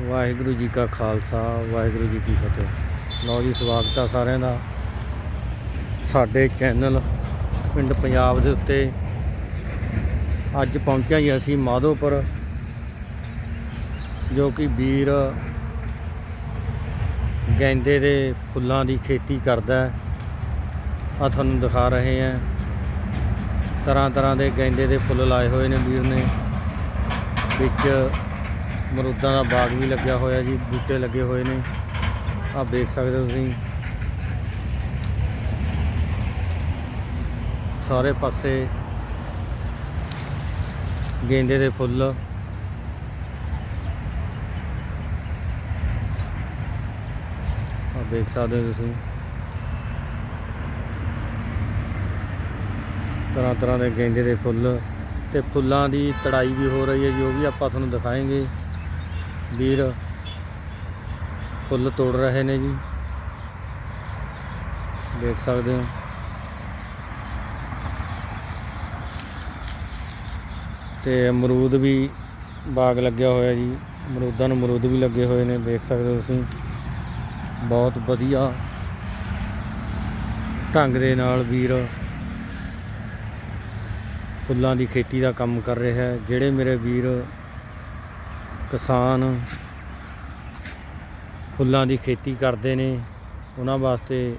ਵਾਹਿਗੁਰੂ ਜੀ ਕਾ ਖਾਲਸਾ, ਵਾਹਿਗੁਰੂ ਜੀ ਕੀ ਫਤਿਹ। ਲਓ ਜੀ, ਸਵਾਗਤ ਆ ਸਾਰਿਆਂ ਦਾ ਸਾਡੇ ਚੈਨਲ ਪਿੰਡ ਪੰਜਾਬ ਦੇ ਉੱਤੇ। ਅੱਜ ਪਹੁੰਚਿਆ ਜੀ ਅਸੀਂ ਮਾਧੋਪੁਰ, ਜੋ ਕਿ ਵੀਰ ਗੈਂਦੇ ਦੇ ਫੁੱਲਾਂ ਦੀ ਖੇਤੀ ਕਰਦਾ ਹੈ। ਆ ਤੁਹਾਨੂੰ ਦਿਖਾ ਰਹੇ ਹਾਂ। ਤਰ੍ਹਾਂ ਤਰ੍ਹਾਂ ਦੇ ਗੈਂਦੇ ਦੇ ਫੁੱਲ ਲਾਏ ਹੋਏ ਨੇ ਵੀਰ ਨੇ। ਵਿੱਚ ਮਰੂਦਾਂ ਦਾ ਬਾਗ ਵੀ ਲੱਗਿਆ ਹੋਇਆ ਜੀ, ਬੂਟੇ ਲੱਗੇ ਹੋਏ ਨੇ। ਆਹ ਦੇਖ ਸਕਦੇ ਹੋ ਤੁਸੀਂ। ਸਾਰੇ ਪਾਸੇ ਗੇਂਦੇ ਦੇ ਫੁੱਲ। ਆਹ ਦੇਖ ਸਕਦੇ ਹੋ ਤੁਸੀਂ। ਤਰ੍ਹਾਂ ਤਰ੍ਹਾਂ ਦੇ ਗੇਂਦੇ ਦੇ ਫੁੱਲ ਤੇ ਫੁੱਲਾਂ ਦੀ ਤੜਾਈ ਵੀ ਹੋ ਰਹੀ ਹੈ ਜੀ, ਉਹ ਵੀ ਆਪਾਂ ਤੁਹਾਨੂੰ ਦਿਖਾਏਂਗੇ। ਵੀਰ ਫੁੱਲ ਤੋੜ ਰਹੇ ਨੇ ਜੀ। ਦੇਖ ਸਕਦੇ ਹੋ। ਤੇ ਅਮਰੂਦ ਵੀ ਬਾਗ ਲੱਗਿਆ ਹੋਇਆ ਜੀ। ਅਮਰੂਦਾਂ ਨੂੰ ਅਮਰੂਦ ਵੀ ਲੱਗੇ ਹੋਏ ਨੇ, ਦੇਖ ਸਕਦੇ ਹੋ ਤੁਸੀਂ। ਬਹੁਤ ਵਧੀਆ ਢੰਗ ਦੇ ਨਾਲ ਵੀਰ ਫੁੱਲਾਂ ਦੀ ਖੇਤੀ ਦਾ ਕੰਮ ਕਰ ਰਿਹਾ ਹੈ। ਜਿਹੜੇ ਮੇਰੇ ਵੀਰ ਕਿਸਾਨ ਫੁੱਲਾਂ ਦੀ ਖੇਤੀ ਕਰਦੇ ਨੇ, ਉਹਨਾਂ ਵਾਸਤੇ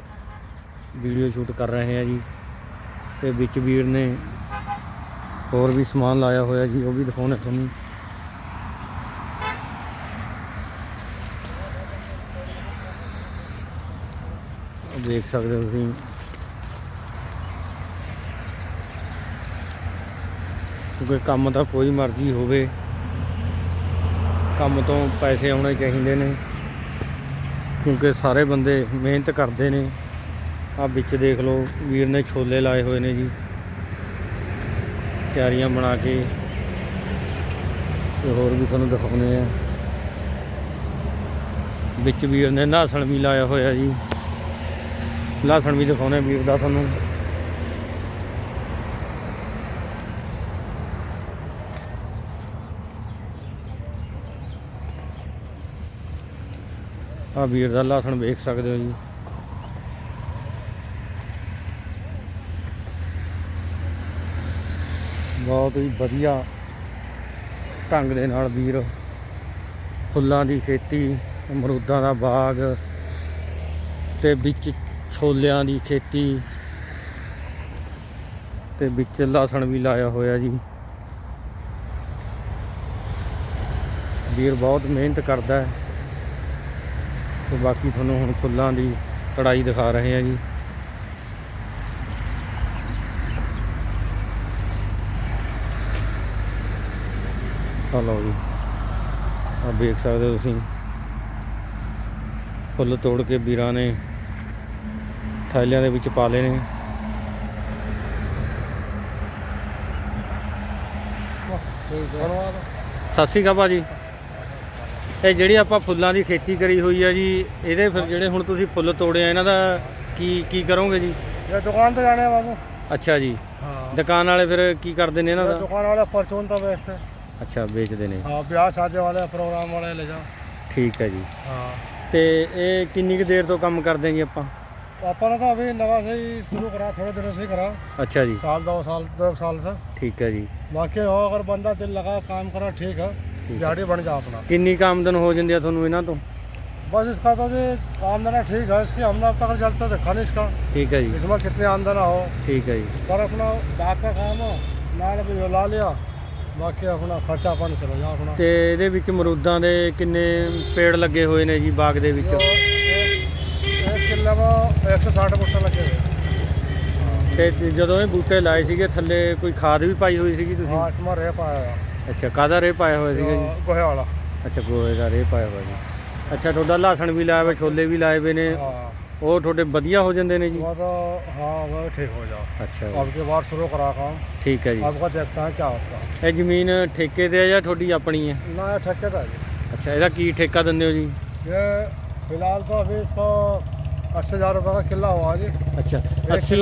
ਵੀਡੀਓ ਸ਼ੂਟ ਕਰ ਰਹੇ ਆ ਜੀ। ਤੇ ਵਿੱਚ ਵੀਰ ਨੇ ਹੋਰ ਵੀ ਸਮਾਨ ਲਾਇਆ ਹੋਇਆ ਜੀ, ਉਹ ਵੀ ਦਿਖਾਉਣਾ ਤੁਹਾਨੂੰ। ਦੇਖ ਸਕਦੇ ਹੋ ਤੁਸੀਂ। ਕਿਉਂਕਿ ਕੰਮ ਤਾਂ ਕੋਈ ਮਰਜ਼ੀ ਹੋਵੇ। ਕੰਮ ਤੋਂ ਪੈਸੇ ਆਉਣੇ ਚਾਹੀਦੇ ਨੇ। ਕਿਉਂਕਿ ਸਾਰੇ ਬੰਦੇ ਮਿਹਨਤ ਕਰਦੇ ਨੇ। ਆ ਵਿੱਚ ਦੇਖ ਲਓ, ਵੀਰ ਨੇ ਛੋਲੇ ਲਾਏ ਹੋਏ ਨੇ ਜੀ। ਤਿਆਰੀਆਂ ਬਣਾ ਕੇ ਤੇ ਹੋਰ ਵੀ ਤੁਹਾਨੂੰ ਦਿਖਾਉਣੇ ਆ। ਵਿੱਚ ਵੀਰ ਨੇ ਨਾਸਣ ਵੀ ਲਾਇਆ ਹੋਇਆ ਜੀ। ਲਾਸਣ ਵੀ ਦਿਖਾਉਣੇ ਵੀਰ ਦਾ ਤੁਹਾਨੂੰ। ਆ ਵੀਰ ਦਾ ਲਸਣ ਵੇਖ ਸਕਦੇ ਹੋ ਜੀ। ਬਹੁਤ ਹੀ ਵਧੀਆ ਢੰਗ ਦੇ ਨਾਲ ਵੀਰ ਫੁੱਲਾਂ ਦੀ ਖੇਤੀ, ਅਮਰੂਦਾਂ ਦਾ ਬਾਗ ਤੇ ਵਿੱਚ ਛੋਲਿਆਂ ਦੀ ਖੇਤੀ ਤੇ ਵਿੱਚ ਲਸਣ ਵੀ ਲਾਇਆ ਹੋਇਆ ਜੀ। ਵੀਰ ਬਹੁਤ ਮਿਹਨਤ ਕਰਦਾ ਹੈ। ਤੇ ਬਾਕੀ ਤੁਹਾਨੂੰ ਹੁਣ ਫੁੱਲਾਂ ਦੀ ਕੜਾਈ ਦਿਖਾ ਰਹੇ ਆ ਜੀ। ਆ ਲਓ ਜੀ। ਆ ਦੇਖ ਸਕਦੇ ਹੋ ਤੁਸੀਂ। ਫੁੱਲ ਤੋੜ ਕੇ ਵੀਰਾਂ ਨੇ ਥੈਲਿਆਂ ਦੇ ਵਿੱਚ ਪਾ ਲਏ ਨੇ। ਧੰਨਵਾਦ। ਸਤਿ ਸ਼੍ਰੀ ਅਕਾਲ ਭਾਜੀ। ਇਹ ਜਿਹੜੀ ਆਪਾਂ ਫੁੱਲਾਂ ਦੀ ਖੇਤੀ ਕਰੀ ਹੋਈ ਆ ਜੀ ਇਹਦੇ ਫਿਰ ਜਿਹੜੇ ਹੁਣ ਤੁਸੀਂ ਫੁੱਲ ਤੋੜੇ ਆ ਇਹਨਾਂ ਦਾ ਕੀ ਕੀ ਕਰੋਗੇ ਜੀ? ਇਹ ਦੁਕਾਨ ਤੇ ਜਾਣੇ ਆ ਬਾਬੂ। ਅੱਛਾ ਜੀ। ਹਾਂ। ਦੁਕਾਨ ਵਾਲੇ ਫਿਰ ਕੀ ਕਰਦੇ ਨੇ ਇਹਨਾਂ ਦਾ? ਦੁਕਾਨ ਵਾਲੇ ਪਰਚੂਨ ਤਾਂ ਵੇਚਦੇ। ਅੱਛਾ ਵੇਚਦੇ ਨੇ। ਹਾਂ ਵਿਆਹ ਸਾਦੇ ਵਾਲੇ ਪ੍ਰੋਗਰਾਮ ਵਾਲੇ ਲੈ ਜਾ। ਠੀਕ ਹੈ ਜੀ। ਹਾਂ। ਤੇ ਇਹ ਕਿੰਨੀ ਕੁ ਦੇਰ ਤੋਂ ਕੰਮ ਕਰਦੇ ਜੀ ਆਪਾਂ? ਆਪਾਂ ਨੇ ਤਾਂ ਅਭੀ ਨਵਾਂ ਸਹੀ ਸ਼ੁਰੂ ਕਰਾ ਥੋੜੇ ਦਿਨ ਸਹੀ ਕਰਾ। ਅੱਛਾ ਜੀ। ਸਾਲ ਦੋ ਸਾਲ ਦੋ ਸਾਲ ਸਾ ਠੀਕ ਹੈ ਜੀ। ਬਾਕੀ ਹੋ ਬੰਦਾ ਦਿਲ ਲਗਾ ਕੰਮ ਕਰਾ ਠੀਕ ਹੈ है। दिहाड़ी बन जा अपना ਕਿੰਨੀ ਕੁ ਆਮਦਨ ਹੋ ਜਾਂਦੀ ਆ ਤੁਹਾਨੂੰ ਇਹਨਾਂ ਤੋਂ बस इसका तो जी आमदना ठीक है इसकी हमने अब तक जलता देखा नहीं इसका ਠੀਕ ਹੈ ਜੀ इसमें कितनी आमदना हो ਠੀਕ है जी पर अपना बाप का काम हो नाल भी ला लिया बाकी अपना खर्चा पानी चलो जा अपना ਤੇ ਇਹਦੇ ਵਿੱਚ ਮਰੂਦਾਂ ਦੇ ਕਿੰਨੇ ਪੇੜ ਲੱਗੇ ਹੋਏ ਨੇ ਜੀ ਬਾਗ ਦੇ ਵਿੱਚ जो एक एक किले में एक सौ साठ बूटे लगे हुए हैं। ਤੇ ਜਦੋਂ ਇਹ ਬੂਟੇ ਲਾਏ ਸੀਗੇ ਥੱਲੇ ਕੋਈ ਖਾਦ ਵੀ ਪਾਈ ਹੋਈ ਸੀਗੀ ਤੁਸੀਂ हाँ इसमें रेप आया है ਅੱਛਾ ਕਾਦਾ ਰੇ ਪਾਇਆ ਹੋਇਆ ਸੀਗਾ ਜੀ? ਗੋਹੇ ਵਾਲਾ। ਅੱਛਾ ਗੋਹੇ ਦਾ ਰੇ ਪਾਇਆ ਹੋਇਆ ਜੀ। ਅੱਛਾ ਤੁਹਾਡਾ ਲਾਸਣ ਵੀ ਲਾਇਆ ਹੋਇਆ ਛੋਲੇ ਵੀ ਲਾਏ ਹੋਏ ਨੇ। ਉਹ ਤੁਹਾਡੇ ਵਧੀਆ ਹੋ ਜਾਂਦੇ ਨੇ ਜੀ? ਬਹੁਤ ਹਾਂ ਬਹੁਤ ਠੀਕ ਹੋ ਜਾ। ਅੱਛਾ। ਆਪਕੇ ਬਾਹਰ ਸ਼ੁਰੂ ਕਰਾ ਕਾ ਠੀਕ ਹੈ ਜੀ। ਆਪਕਾ ਦੇਖਤਾ ਹੈ ਹੋਤਾ ਇਹ ਜ਼ਮੀਨ ਠੇਕੇ ਤੇ ਹੈ ਜਾਂ ਤੁਹਾਡੀ ਆਪਣੀ ਹੈ? ਨਾ ਠੇਕੇ ਦਾ ਜੀ। ਅੱਛਾ ਇਹਦਾ ਕੀ ਠੇਕਾ ਦਿੰਦੇ ਹੋ ਜੀ? ਇਹ ਫਿਲਹਾਲ ਤਾਂ ਅਭੀ ਇਸ ਤੋਂ 80000 ਰੁਪਏ ਦਾ ਕਿੱਲਾ ਹੋਆ ਜੀ। ਅੱਛਾ 80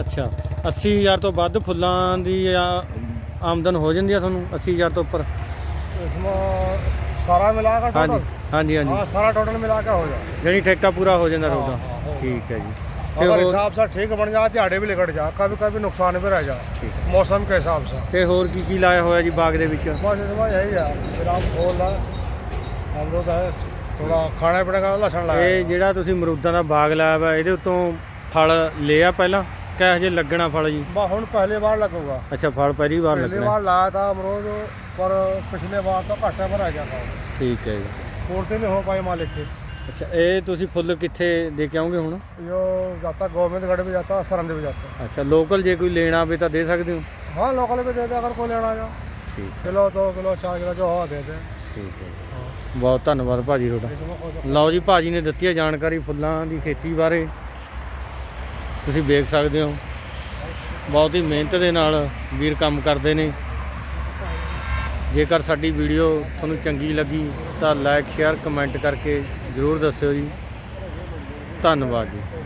ਅੱਛਾ 80000 ਤੋਂ ਵੱਧ ਫੁੱਲਾਂ ਦੀ ਜਾਂ ਆਮਦਨ ਹੋ ਜਾਂਦੀ ਆ ਤੁਹਾਨੂੰ 80000 ਤੋਂ ਉੱਪਰ इसमें सारा मिला कर ਹਾਂਜੀ टोटल ਹਾਂਜੀ ਹਾਂਜੀ हाँ सारा टोटल मिला के हो जाए ਜਣੀ ਠੇਕਾ ਪੂਰਾ ਹੋ ਜਾਂਦਾ हाँ, ਤੁਹਾਡਾ हाँ, हो ਠੀਕ ਹੈ ਜੀ ਤੇ अगर ਹੋਰ हिसाब से ठीक बन जाए दिहाड़ी भी निकट जाए कभी कभी नुकसान भी रह जाए ठीक मौसम के हिसाब से ਤੇ ਹੋਰ ਕੀ ਕੀ ਲਾਇਆ ਹੋਇਆ ਜੀ ਬਾਗ ਦੇ ਵਿੱਚ बस इसमें यही है फिर आप खोल रहा अमरूद है थोड़ा खाने पीने का लहसुन लाया ਇਹ ਜਿਹੜਾ ਤੁਸੀਂ ਅਮਰੂਦਾਂ ਦਾ ਬਾਗ ਲਾਇਆ ਵਾ ਇਹਦੇ ਉੱਤੋਂ ਫਲ ਲਿਆ ਪਹਿਲਾਂ ਕਿਹੋ ਜਿਹੇ ਲੱਗਣਾ ਫਲ ਜੀ बस हुन पहली बार लगूगा ਅੱਛਾ ਫਲ ਪਹਿਲੀ ਵਾਰ पहली ਲੱਗਣਾ बार लाया था अमरूद पर पिछले बार तो घाटे पर आ गया था ਠੀਕ ਹੈ ਜੀ पूर्ति नहीं हो पाई मालिक की ਅੱਛਾ ਇਹ ਤੁਸੀਂ ਫੁੱਲ ਕਿੱਥੇ ਦੇ ਕੇ ਆਉਂਗੇ ਹੁਣ यो जाता गोविंदगढ़ भी जाता सरंद भी जाता ਅੱਛਾ ਲੋਕਲ ਜੇ ਕੋਈ ਲੈਣਾ ਆਵੇ ਤਾਂ ਦੇ ਸਕਦੇ ਹੋ हाँ लोकल भी दे दे अगर कोई लेना जा ਠੀਕ किलो दो किलो चार किलो जो हो दे दे ਠੀਕ ਹੈ ਜੀ। हाँ ਬਹੁਤ ਧੰਨਵਾਦ ਭਾਜੀ ਤੁਹਾਡਾ इसमें कोई ਲਓ ਜੀ ਭਾਜੀ ਨੇ ਦਿੱਤੀ ਹੈ ਜਾਣਕਾਰੀ ਫੁੱਲਾਂ ਦੀ ਖੇਤੀ ਬਾਰੇ ਤੁਸੀਂ ਵੇਖ ਸਕਦੇ ਹੋ। ਬਹੁਤ ਹੀ ਮਿਹਨਤ ਦੇ ਨਾਲ ਵੀਰ ਕੰਮ ਕਰਦੇ ਨੇ। ਜੇਕਰ ਸਾਡੀ ਵੀਡੀਓ ਤੁਹਾਨੂੰ ਚੰਗੀ ਲੱਗੀ ਤਾਂ ਲਾਈਕ ਸ਼ੇਅਰ ਕਮੈਂਟ ਕਰਕੇ ਜ਼ਰੂਰ ਦੱਸਿਓ ਜੀ। ਧੰਨਵਾਦ ਜੀ।